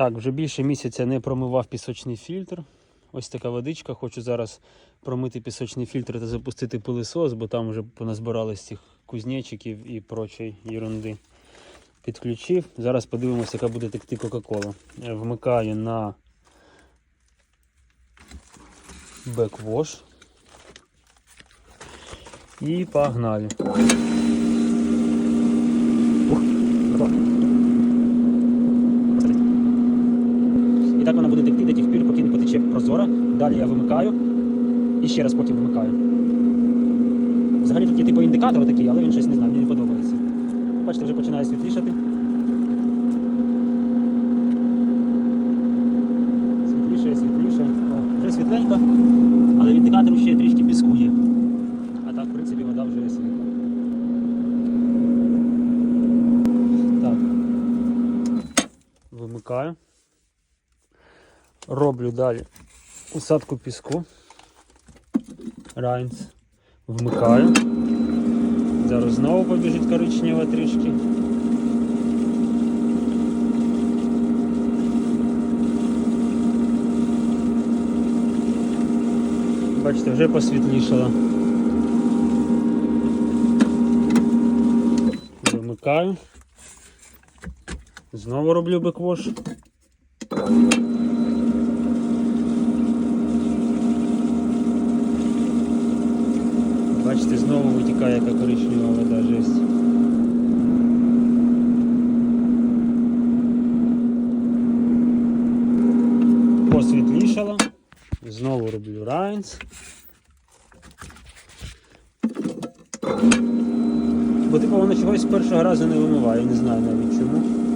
Так, вже більше місяця не промивав пісочний фільтр. Ось така водичка. Хочу зараз промити пісочний фільтр та запустити пилисос, бо там вже поназбирались цих кузнечиків і прочої ерунди. Підключив. Зараз подивимося, яка буде текти Кока-Кола. Е, Вмикаю на беквош. І погнали. Ух, готово. І так вона буде текти до потече прозора. Далі я вимикаю і ще раз потім вимикаю. Взагалі тут є типу індикатор такий, але він щось не знаю, мені не подобається. Бачите, вже починає світлішати. Світліше, світліше. О, вже світленько, але в індикатору ще трішки піску є. А так, в принципі, вода вже світла. Так. Вимикаю. Роблю далі усадку піску. Райнс. Вмикаю. Зараз знову побіжить коричнева трішки. Бачите, вже посвітлішало. Вимикаю. Знову роблю беквош. Бачите, знову витікає яка коричнева вода жесть. Посвітлішало. Знову роблю райнс. Бо типу воно чогось з першого разу не вимиває, не знаю навіть чому.